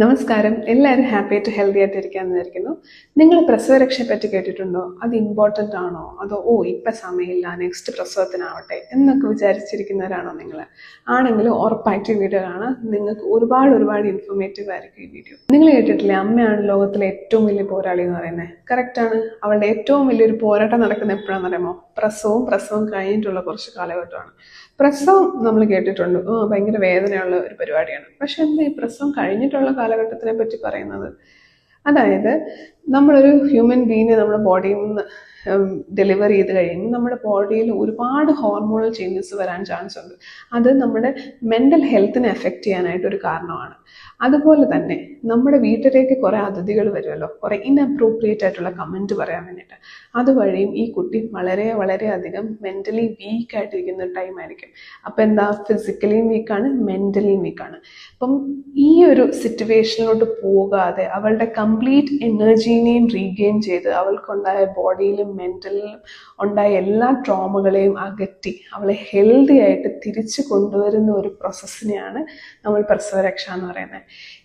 നമസ്കാരം. എല്ലാവരും ഹാപ്പി ആയിട്ട് ഹെൽത്തി ആയിട്ട് ഇരിക്കാമെന്ന് വിചാരിക്കുന്നു. നിങ്ങൾ പ്രസവരക്ഷയെ പറ്റി കേട്ടിട്ടുണ്ടോ? അത് ഇമ്പോർട്ടന്റ് ആണോ? അതോ ഓ ഇപ്പം സമയമില്ല നെക്സ്റ്റ് പ്രസവത്തിനാവട്ടെ എന്നൊക്കെ വിചാരിച്ചിരിക്കുന്നവരാണോ നിങ്ങൾ? ആണെങ്കിൽ ഉറപ്പായിട്ട് വീഡിയോ കാണാം നിങ്ങൾക്ക് ഒരുപാട് ഒരുപാട് ഇൻഫോർമേറ്റീവ് ആയിരിക്കും ഈ വീഡിയോ നിങ്ങൾ കേട്ടിട്ടില്ലേ അമ്മയാണ് ലോകത്തിലെ ഏറ്റവും വലിയ പോരാളി എന്ന് പറയുന്നത്? കറക്റ്റാണ് അവളുടെ ഏറ്റവും വലിയൊരു പോരാട്ടം നടക്കുന്ന എപ്പോഴാണെന്ന് പറയുമോ പ്രസവവും പ്രസവം കഴിഞ്ഞിട്ടുള്ള കുറച്ച് കാലഘട്ടമാണ്. പ്രസവം നമ്മൾ കേട്ടിട്ടുണ്ട്. ഭയങ്കര വേദനയുള്ള ഒരു പരിപാടിയാണ്. പക്ഷെ എന്താ ഈ പ്രസവം കഴിഞ്ഞിട്ടുള്ള കാലഘട്ടത്തിനെ പറ്റി പറയുന്നത്. അതായത് നമ്മളൊരു ഹ്യൂമൻ ബീങ്ങിനെ നമ്മുടെ ബോഡിയിൽ നിന്ന് ഡെലിവർ ചെയ്ത് കഴിയുമ്പോൾ നമ്മുടെ ബോഡിയിൽ ഒരുപാട് ഹോർമോണൽ ചേഞ്ചസ് വരാൻ ചാൻസ് ഉണ്ട്. അത് നമ്മുടെ മെന്റൽ ഹെൽത്തിനെ എഫക്റ്റ് ചെയ്യാനായിട്ട് ഒരു കാരണമാണ്. അതുപോലെ തന്നെ നമ്മുടെ വീട്ടിലേക്ക് കുറേ അതിഥികൾ വരുമല്ലോ കുറേ ഇൻഅപ്രോപ്രിയേറ്റ് ആയിട്ടുള്ള കമന്റ് പറയാൻ വേണ്ടിയിട്ട്. അതുവഴിയും ഈ കുട്ടി വളരെ വളരെ അധികം മെന്റലി വീക്ക് ആയിട്ടിരിക്കുന്ന ഒരു ടൈം ആയിരിക്കും. അപ്പം എന്താ? ഫിസിക്കലിയും വീക്കാണ് മെന്റലിയും വീക്കാണ് അപ്പം ഈ ഒരു സിറ്റുവേഷനിലോട്ട് പോകാതെ അവളുടെ കംപ്ലീറ്റ് എനർജീനെയും റീഗെയിൻ ചെയ്ത് അവൾക്കുണ്ടായ ബോഡിയിലും മെന്റലിലും ഉണ്ടായ എല്ലാ ട്രോമകളെയും അകറ്റി അവളെ ഹെൽത്തി ആയിട്ട് തിരിച്ചു കൊണ്ടുവരുന്ന ഒരു പ്രോസസ്സിനെയാണ് നമ്മൾ പ്രസവരക്ഷ എന്ന് പറയുന്നത്.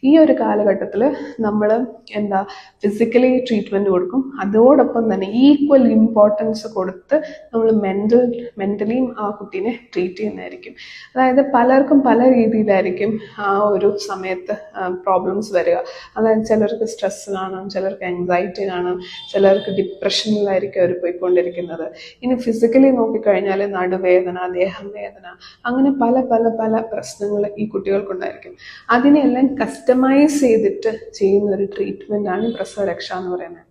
ഈ ഒരു കാലഘട്ടത്തിൽ നമ്മൾ എന്താ ഫിസിക്കലി ട്രീറ്റ്മെന്റ് കൊടുക്കും. അതോടൊപ്പം തന്നെ ഈക്വൽ ഇമ്പോർട്ടൻസ് കൊടുത്ത് നമ്മൾ മെന്റൽ മെന്റലിയും ആ കുട്ടീനെ ട്രീറ്റ് ചെയ്യുന്നതായിരിക്കും. അതായത് പലർക്കും പല രീതിയിലായിരിക്കും ആ ഒരു സമയത്ത് പ്രോബ്ലംസ് വരിക. അതായത് ചിലർക്ക് സ്ട്രെസ് കാണും ചിലർക്ക് ആങ്സൈറ്റി കാണാം ചിലർക്ക് ഡിപ്രഷനിലായിരിക്കും അവർ പോയിക്കൊണ്ടിരിക്കുന്നത്. ഇനി ഫിസിക്കലി നോക്കിക്കഴിഞ്ഞാൽ നടുവേദന ദേഹം വേദന അങ്ങനെ പല പല പല പ്രശ്നങ്ങൾ ഈ കുട്ടികൾക്കുണ്ടായിരിക്കും. അതിനെല്ലാം കസ്റ്റമൈസ് ചെയ്തിട്ട് ചെയ്യുന്ന ഒരു ട്രീറ്റ്മെന്റാണ് പ്രസവരക്ഷ എന്ന് പറയുന്നത്.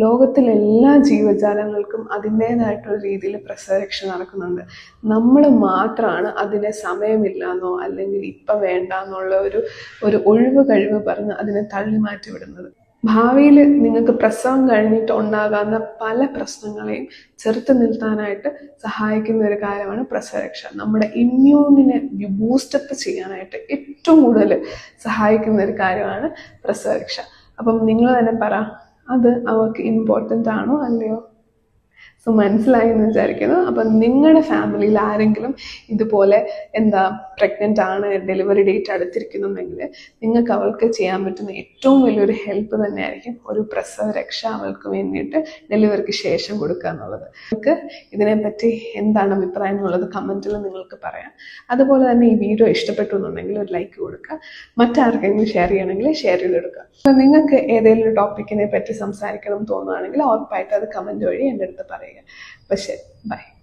ലോകത്തിലെല്ലാ ജീവജാലങ്ങൾക്കും അതിന്റേതായിട്ടുള്ള രീതിയിൽ പ്രസവരക്ഷ നടക്കുന്നുണ്ട്. നമ്മൾ മാത്രമാണ് അതിനെ സമയമില്ലാന്നോ അല്ലെങ്കിൽ ഇപ്പം വേണ്ട എന്നുള്ള ഒരു ഒരു ഒഴിവ് കഴിവ് പറഞ്ഞ് അതിനെ തള്ളി മാറ്റി വിടുന്നത്. ഭാവിയിൽ നിങ്ങൾക്ക് പ്രസവം കഴിഞ്ഞിട്ട് ഉണ്ടാകാവുന്ന പല പ്രശ്നങ്ങളെയും ചെറുത്ത് നിർത്താനായിട്ട് സഹായിക്കുന്ന ഒരു കാര്യമാണ് പ്രസവരക്ഷ. നമ്മുടെ ഇമ്മ്യൂണിനെ ബൂസ്റ്റപ്പ് ചെയ്യാനായിട്ട് ഏറ്റവും കൂടുതൽ സഹായിക്കുന്ന ഒരു കാര്യമാണ് പ്രസവരക്ഷ. അപ്പം നിങ്ങൾ തന്നെ പറ അത് അവർക്ക് ഇമ്പോർട്ടന്റ് ആണോ അല്ലയോ? സോ മനസ്സിലായി എന്ന് വിചാരിക്കുന്നു. അപ്പം നിങ്ങളുടെ ഫാമിലിയിൽ ആരെങ്കിലും ഇതുപോലെ എന്താ പ്രഗ്നന്റ് ആണ് ഡെലിവറി ഡേറ്റ് അടുത്തിരിക്കുന്നുണ്ടെങ്കിൽ നിങ്ങൾക്ക് അവൾക്ക് ചെയ്യാൻ പറ്റുന്ന ഏറ്റവും വലിയൊരു ഹെൽപ്പ് തന്നെയായിരിക്കും ഒരു പ്രസവ രക്ഷ അവൾക്ക് വേണ്ടിയിട്ട് ഡെലിവറിക്ക് ശേഷം കൊടുക്കുക എന്നുള്ളത്. നിങ്ങൾക്ക് ഇതിനെപ്പറ്റി എന്താണ് അഭിപ്രായം എന്നുള്ളത് കമന്റിൽ നിങ്ങൾക്ക് പറയാം. അതുപോലെ തന്നെ ഈ വീഡിയോ ഇഷ്ടപ്പെട്ടു എന്നുണ്ടെങ്കിൽ ഒരു ലൈക്ക് കൊടുക്കുക. മറ്റാർക്കെങ്കിലും ഷെയർ ചെയ്യണമെങ്കിൽ ഷെയർ ചെയ്തെടുക്കുക. അപ്പോൾ നിങ്ങൾക്ക് ഏതെങ്കിലും ടോപ്പിക്കിനെ പറ്റി സംസാരിക്കണം തോന്നുകയാണെങ്കിൽ ഉറപ്പായിട്ട് അത് കമന്റ് വഴി എന്റെ അടുത്ത് പറയുക അപ്പോൾ ശരി ബൈ.